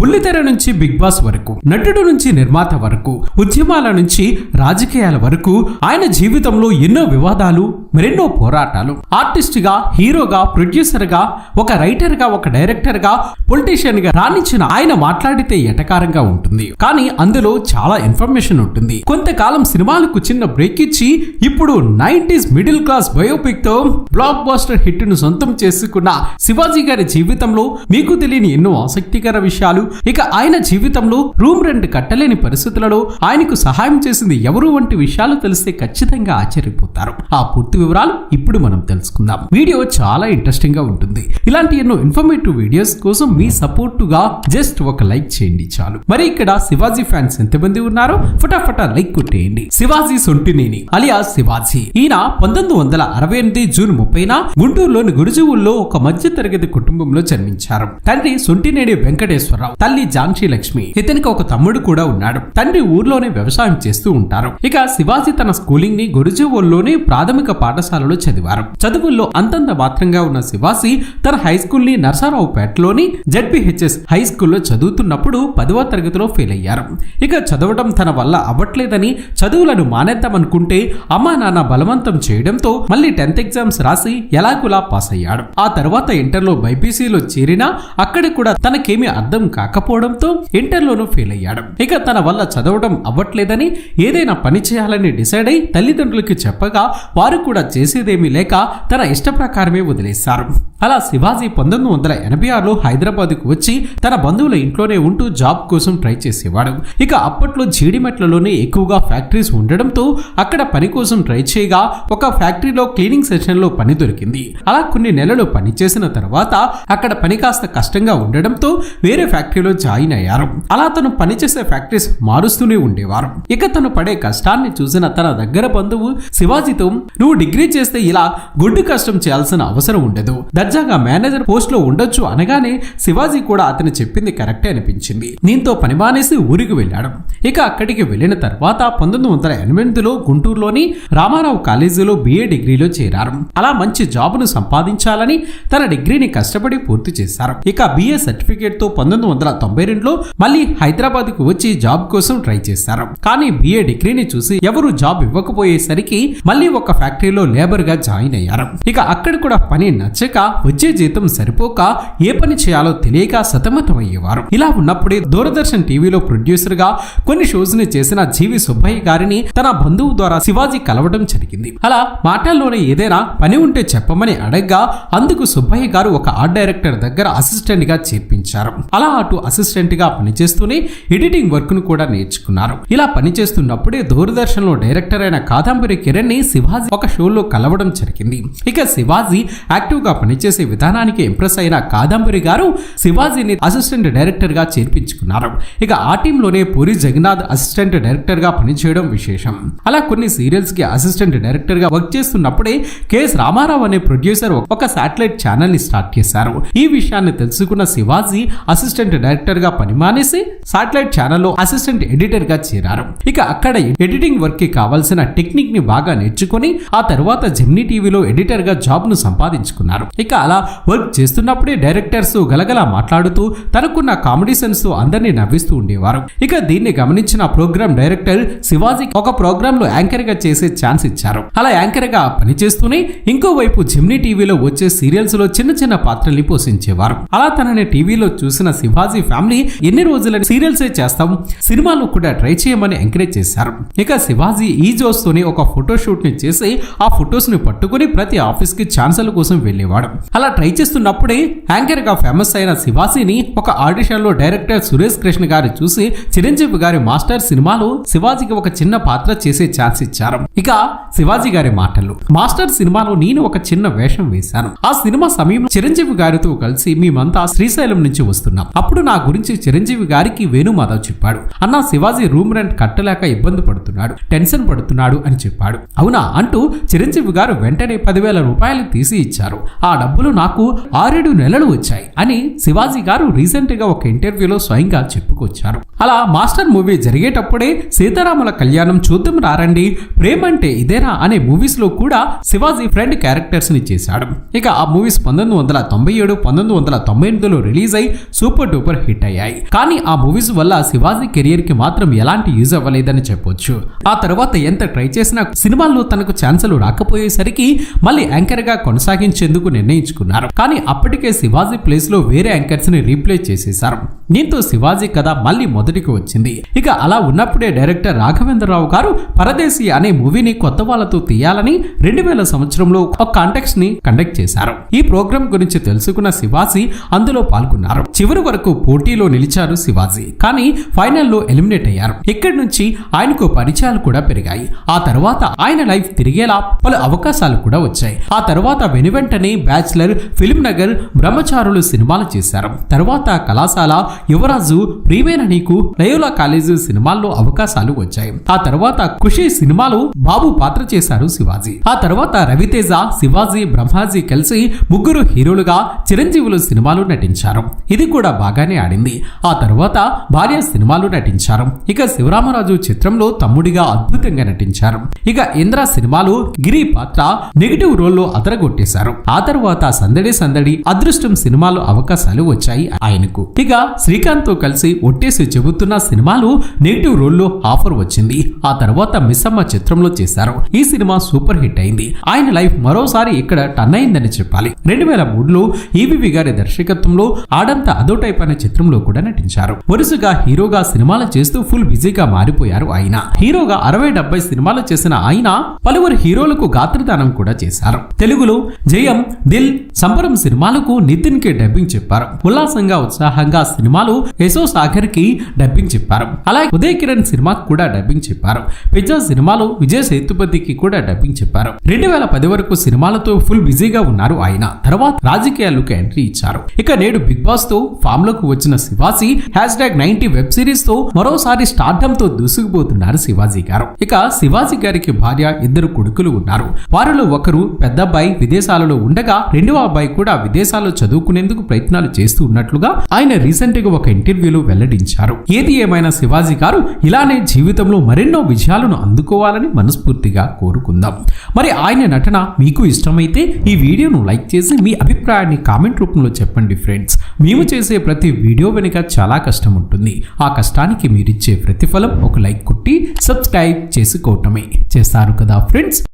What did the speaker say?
బుల్లితెర నుంచి big boss వరకు నటుడు నుంచి నిర్మాత వరకు ఉద్యమాల నుంచి రాజకీయాల వరకు ఆయన జీవితంలో ఎన్నో వివాదాలు మరెన్నో పోరాటాలు. ఆర్టిస్ట్గా హీరోగా ప్రొడ్యూసర్గా ఒక రైటర్గా ఒక డైరెక్టర్గా పొలిటీషియన్గా రాణించిన ఆయన మాట్లాడితే ఎటకారంగా ఉంటుంది. కానీ అందులో చాలా ఇన్ఫర్మేషన్ ఉంటుంది. కొంతకాలం సినిమాలకు చిన్న బ్రేక్ ఇచ్చి ఇప్పుడు నైన్టీస్ మిడిల్ క్లాస్ బయోపిక్తో బ్లాక్ బాస్టర్ హిట్ను సొంతం చేసుకున్న శివాజీ గారి జీవితంలో మీకు తెలియని ఎన్నో ఆసక్తికర విషయాలు ఇక ఆయన జీవితంలో రూమ్ రెంట్ కట్టలేని పరిస్థితులలో ఆయనకు సహాయం చేసింది ఎవరు వంటి విషయాలు తెలిస్తే ఖచ్చితంగా ఆశ్చర్యపోతారు. ఆ పూర్తి వివరాలు ఇప్పుడు మనం తెలుసుకుందాం. వీడియో చాలా ఇంట్రెస్టింగ్గా ఉంటుంది. ఇలాంటి ఎన్నో ఇన్ఫర్మేటివ్ వీడియోస్ కోసం మీ సపోర్ట్గా జస్ట్ ఒక లైక్ చేయండి చాలు. మరి ఇక్కడ శివాజీ ఫ్యాన్స్ ఎంతమంది ఉన్నారో ఫటాఫటా లైక్ కొట్టేయండి. శివాజీ సొంటినేని అలియా శివాజీ. ఈయన పంతొమ్మిది వందల అరవై ఎనిమిది జూన్ ముప్పైన గుంటూరులోని గురుజువుల్లో ఒక మధ్య తరగతి కుటుంబంలో జన్మించారు. తండ్రి సొంటినేని వెంకటేశ్వరరావు. తల్లి ఝాన్సీ లక్ష్మి. ఇతనికి ఒక తమ్ముడు కూడా ఉన్నాడు. తండ్రి ఊర్లోనే వ్యవసాయం చేస్తూ ఉంటారు. ఇక శివాజీ తన స్కూలింగ్ని గురుజువుల్లోని ప్రాథమిక పాఠశాలలో చదివారు. చదువుల్లో అంతంత మాత్రంగా ఉన్న శివాజీ తన హై స్కూల్ని నర్సారావుపేటలోని జడ్పిహెచ్ఎస్ హై స్కూల్లో చదువుతున్నప్పుడు పదవ తరగతిలో ఫెయిల్ అయ్యారు ఇక చదవడం తన వల్ల అవ్వట్లేదని చదువులను మానేద్దామనుకుంటే అమ్మా నాన్న బలవంతం చేయడంతో మళ్ళీ టెన్త్ ఎగ్జామ్స్ రాసి ఎలాగులా పాస్ అయ్యాడు ఆ తర్వాత ఇంటర్లో బైపీసీలో చేరినా అక్కడ కూడా తనకేమీ అర్థం కాకపోవడంతో ఇంటర్లోనూ ఫెయిల్ అయ్యాడు. ఇక తన వల్ల చదవడం అవ్వట్లేదని ఏదైనా పని చేయాలని డిసైడ్ అయి తల్లిదండ్రులకి చెప్పగా వారు కూడా చేసేదేమీ లేక తన ఇష్ట ప్రకారమే వదిలేశారు. అలా శివాజీ పంతొమ్మిది వందల ఎనభై ఆరులో హైదరాబాద్కు వచ్చి తన బంధువుల ఇంట్లోనే ఉంటూ జాబ్ కోసం ట్రై చేసేవాడు. ఇక అప్పట్లో జీడిమెట్లలోనే ఎక్కువగా ఫ్యాక్టరీస్ ఉండడంతో అక్కడ పని కోసం ట్రై చేయగా ఒక ఫ్యాక్టరీలో క్లీనింగ్ సెషన్లో పని దొరికింది. అలా కొన్ని నెలలు పని చేసిన తర్వాత అక్కడ పని కాస్త కష్టంగా ఉండడంతో వేరే ఫ్యాక్టరీలో జాయిన్ అయ్యారు. అలా తను పనిచేసే ఫ్యాక్టరీస్ మారుస్తూనే ఉండేవారు. ఇక తను పడే కష్టాన్ని చూసిన తన దగ్గర బంధువు శివాజీతో నువ్వు డిగ్రీ చేస్తే ఇలా గుడ్డు కష్టం చేయాల్సిన అవసరం ఉండదు. తాజాగా మేనేజర్ పోస్ట్లో ఉండొచ్చు అనగానే శివాజీ కూడా అతను చెప్పింది కరెక్టే అనిపించింది. దీంతో పని మానేసి ఊరికి వెళ్ళాడు. ఇక అక్కడికి వెళ్ళిన తర్వాత పంతొమ్మిది వందల ఎనిమిదిలో గుంటూరులోని రామారావు కాలేజీలో బిఏ డిగ్రీలో చేరారు. అలా మంచి జాబును సంపాదించాలని తన డిగ్రీని కష్టపడి పూర్తి చేశారు. ఇక బిఏ సర్టిఫికేట్తో పంతొమ్మిది వందల తొంభై రెండులో మళ్ళీ హైదరాబాద్కు వచ్చి జాబ్ కోసం ట్రై చేశారు. కానీ బిఏ డిగ్రీని చూసి ఎవరు జాబ్ ఇవ్వకపోయేసరికి మళ్ళీ ఒక ఫ్యాక్టరీలో లేబర్గా జాయిన్ అయ్యారు. ఇక అక్కడ కూడా పని నచ్చక వచ్చే జీతం సరిపోక ఏ పని చేయాలో తెలియక సతమతమయ్యేవారు. ఇలా ఉన్నప్పుడే దూరదర్శన్ టీవీలో ప్రొడ్యూసర్గా కొన్ని షోస్ని చేసిన జీవి సుబ్బయ్య గారిని తన బంధువు ద్వారా శివాజీ కలవడం జరిగింది. అలా మాటల్లోనే ఏదైనా పని ఉంటే చెప్పమని అడగ్గా అందుకు సుబ్బయ్య గారు ఒక ఆర్ట్ డైరెక్టర్ దగ్గర అసిస్టెంట్గా చేర్పించారు. అలా అటు అసిస్టెంట్గా పనిచేస్తూనే ఎడిటింగ్ వర్క్ను కూడా నేర్చుకున్నారు. ఇలా పనిచేస్తున్నప్పుడే దూరదర్శన్లో డైరెక్టర్ అయిన కాదంబరి కిరణ్ని శివాజీ ఒక షోలో కలవడం జరిగింది. ఇక శివాజీ యాక్టివ్గా చేసే విధానానికి ఇంప్రెస్ అయిన కాదంబరి గారు శివాజీని అసిస్టెంట్ డైరెక్టర్గా చేర్పించుకున్నారు. ఇక ఆ టీంలోనే పూరి జగన్నాథ్ అసిస్టెంట్ డైరెక్టర్గా పనిచేయడం విశేషం. అలా కొన్ని సీరియల్స్కి అసిస్టెంట్ డైరెక్టర్గా వర్క్ చేస్తున్నప్పుడే కెఎస్ రామారావు అనే ప్రొడ్యూసర్ ఒక శాటిలైట్ ఛానల్ని స్టార్ట్ చేశారు. ఈ విషయాన్ని తెలుసుకున్న శివాజీ అసిస్టెంట్ డైరెక్టర్గా పని మానేసి శాటిలైట్ ఛానల్లో అసిస్టెంట్ ఎడిటర్గా చేరారు. ఇక అక్కడ ఎడిటింగ్ వర్క్కి కావాల్సిన టెక్నిక్ని బాగా నేర్చుకుని ఆ తర్వాత జెమ్నీ టీవీలో ఎడిటర్గా జాబ్ను సంపాదించుకున్నారు. ఇక అలా వర్క్ చేస్తున్నప్పుడే డైరెక్టర్స్ గలగలా మాట్లాడుతూ తనకున్న కామెడీ సెన్స్ అందరినీ నవ్విస్తూ ఉండేవారు. ఇక దీన్ని గమనించిన ప్రోగ్రామ్ డైరెక్టర్ శివాజీ ఒక ప్రోగ్రామ్లో యాంకర్గా చేసే ఛాన్స్ ఇచ్చారు. అలా యాంకర్గా పనిచేస్తూనే ఇంకోవైపు జిమ్నీ టీవీలో వచ్చే సీరియల్స్లో చిన్న చిన్న పాత్రల్ని పోషించేవారు. అలా తనని టీవీలో చూసిన శివాజీ ఫ్యామిలీ ఎన్ని రోజుల సీరియల్స్ చేస్తాం సినిమాలు కూడా ట్రై చేయమని ఎంకరేజ్ చేశారు. ఇక శివాజీ ఈ జోస్ తోని ఒక ఫోటో షూట్ని చేసి ఆ ఫొటోస్ని పట్టుకుని ప్రతి ఆఫీస్కి ఛాన్సల్ కోసం వెళ్ళేవాడు. అలా ట్రై చేస్తున్నప్పుడే యాంకర్గా ఫేమస్ అయిన శివాజీని ఒక ఆడిషన్లో డైరెక్టర్ సురేష్ కృష్ణ గారు చూసి చిరంజీవి గారి మాస్టర్ సినిమాలో శివాజీకి ఒక చిన్న పాత్ర చేసే ఛాన్స్ ఇచ్చారు. ఇక శివాజీ గారి మాటలు. మాస్టర్ సినిమాలో నేను ఒక చిన్న వేషం వేశాను. ఆ సినిమా సమయంలో చిరంజీవి గారితో కలిసి మేమంతా శ్రీశైలం నుంచి వస్తున్నాం. అప్పుడు నా గురించి చిరంజీవి గారికి వేణుమాధవ్ చెప్పాడు. అన్న శివాజీ రూమ్ రెంట్ కట్టలేక ఇబ్బంది పడుతున్నాడు. టెన్షన్ పడుతున్నాడు అని చెప్పాడు. అవునా అంటూ చిరంజీవి గారు వెంటనే పదివేల రూపాయలు తీసి ఇచ్చారు. ఆ డబ్బు డబ్బులు నాకు ఆరేడు నెలలు వచ్చాయి అని శివాజీ గారు రీసెంట్గా ఒక ఇంటర్వ్యూలో స్వయంగా చెప్పుకొచ్చారు. అలా మాస్టర్ మూవీ జరిగేటప్పుడే సీతారాముల కళ్యాణం చూద్దాం రారండి ప్రేమ అంటే ఇదేనా అనే మూవీస్లో కూడా శివాజీ ఫ్రెండ్ క్యారెక్టర్స్ని చేశాడు. ఇక ఆ మూవీస్ పంతొమ్మిది వందల తొంభై ఏడు పంతొమ్మిది వందల తొంభై ఎనిమిదిలో రిలీజ్ అయి సూపర్ డూపర్ హిట్ అయ్యాయి. కానీ ఆ మూవీస్ వల్ల శివాజీ కెరియర్కి మాత్రం ఎలాంటి యూజ్ అవ్వలేదని చెప్పొచ్చు. ఆ తర్వాత ఎంత ట్రై చేసినా సినిమాల్లో తనకు ఛాన్సులు రాకపోయేసరికి మళ్ళీ యాంకర్గా కొనసాగించేందుకు నిర్ణయించుకున్నారు. కానీ అప్పటికే శివాజీ ప్లేస్లో వేరే యాంకర్స్ని రీప్లేస్ చేసేశారు. దీంతో శివాజీ కథ మళ్ళీ మొదటికి వచ్చింది. ఇక అలా ఉన్నప్పుడే డైరెక్టర్ రాఘవేంద్రరావు గారు పరదేశి అనే మూవీని కొత్త వాళ్ళతో తీయాలని రెండు వేల సంవత్సరంలో ఒక కాంటెక్స్ని కండక్ట్ చేశారు. ఈ ప్రోగ్రామ్ గురించి తెలుసుకున్న శివాజీ అందులో పాల్గొన్నారు. చివరి వరకు పోటీలో నిలిచారు శివాజీ. కానీ ఫైనల్లో ఎలిమినేట్ అయ్యారు. ఇక్కడి నుంచి ఆయనకు పరిచయాలు కూడా పెరిగాయి. ఆ తర్వాత ఆయన లైఫ్ తిరిగేలా పలు అవకాశాలు కూడా వచ్చాయి. ఆ తర్వాత వెనువెంటనే బ్యాచిలర్ ఫిల్మ్ నగర్ బ్రహ్మచారులు సినిమాలు చేశారు. తర్వాత కళాశాల యువరాజు ప్రియమైన నీకు లయోలా కాలేజీ సినిమాల్లో అవకాశాలు వచ్చాయి. ఆ తర్వాత ఖుషి సినిమాలో బాబు పాత్ర చేశారు శివాజీ. ఆ తర్వాత రవితేజ శివాజీ బ్రహ్మాజీ కలిసి ముగ్గురు హీరోలుగా చిరంజీవులు సినిమాలు నటించారు. ఇది కూడా బాగానే ఆడింది. ఆ తర్వాత భార్య సినిమాలు నటించారు. ఇక శివరామరాజు చిత్రంలో తమ్ముడిగా అద్భుతంగా నటించారు. ఇక ఇంద్ర సినిమాలో గిరి పాత్ర నెగిటివ్ రోల్లో అదరగొట్టేశారు. ఆ తర్వాత సందడి సందడి అదృష్టం సినిమాలో అవకాశాలు వచ్చాయి ఆయనకు. ఇక శ్రీకాంత్తో కలిసి ఒట్టేసి చెబుతున్న సినిమాలో నెగిటివ్ రోల్లో ఆఫర్ వచ్చింది. ఆ తర్వాత మిస్సమ్మ చిత్రంలో చేశారు. ఈ సినిమా సూపర్ హిట్ అయింది. ఆయన లైఫ్ మరోసారి ఇక్కడ టర్న్ అయిందని చెప్పాలి. రెండు వేల మూడులో ఈవివి గారి దర్శకత్వంలో ఆడంత అదో టైప్ అనే చిత్రంలో కూడా నటించారు. వరుసగా హీరోగా సినిమాలు చేస్తూ ఫుల్ బిజీగా మారిపోయారు ఆయన. హీరోగా అరవై డెబ్బై సినిమాలు చేసిన ఆయన పలువురు హీరోలకు గాత్రదానం కూడా చేశారు. తెలుగులో జయం దిల్ సంబరం సినిమాలకు నితిన్కి డబ్బింగ్ చెప్పారు. ఉల్లాసంగా ఉత్సాహంగా సినిమాలు యశో సాగర్కి డబ్బింగ్ చెప్పారు. అలాగే ఉదయ్ కిరణ్ సినిమాకు కూడా డబ్బింగ్ చెప్పారు. పిజ్జా సినిమాలు విజయ్ సేతుపతికి కూడా డబ్బింగ్ చెప్పారు. రెండు వేల పది వరకు సినిమాలతో ఫుల్ బిజీగా ఉన్నారు ఆయన. తర్వాత రాజకీయాలకు ఎంట్రీ ఇచ్చారు. ఇక నేడు బిగ్ బాస్తో ఫామ్లోకి వచ్చిన Shivaji hash tag ninety web సిరీస్తో మరోసారి స్టార్డమ్తో దూసుకుపోతున్నారు శివాజీ గారు. ఇక శివాజీ గారికి భార్య ఇద్దరు కొడుకులు ఉన్నారు. వారిలో ఒకరు పెద్ద అబ్బాయి విదేశాలలో ఉండగా రెండవ అబ్బాయి కూడా విదేశాల్లో చదువుకునేందుకు ప్రయత్నాలు చేస్తూ ఉన్నట్లుగా ఆయన రీసెంట్గా ఒక ఇంటర్వ్యూలో వెల్లడించారు. ఏది ఏమైనా శివాజీ గారు ఇలానే జీవితంలో మరెన్నో విజయాలను అందుకోవాలని మనస్ఫూర్తిగా కోరుకుందాం. మరి ఆయన నటన మీకు ఇష్టమైతే ఈ వీడియోను లైక్ చేసి మీ అభిప్రాయాన్ని కామెంట్ రూపంలో చెప్పండి ఫ్రెండ్స్. మేము చేసే ప్రతి వీడియో వెనుక చాలా కష్టం ఉంటుంది. ఆ కష్టానికి మీరిచ్చే ప్రతిఫలం ఒక లైక్ కొట్టి సబ్స్క్రైబ్ చేసుకోవటమే. చేస్తారు కదా ఫ్రెండ్స్?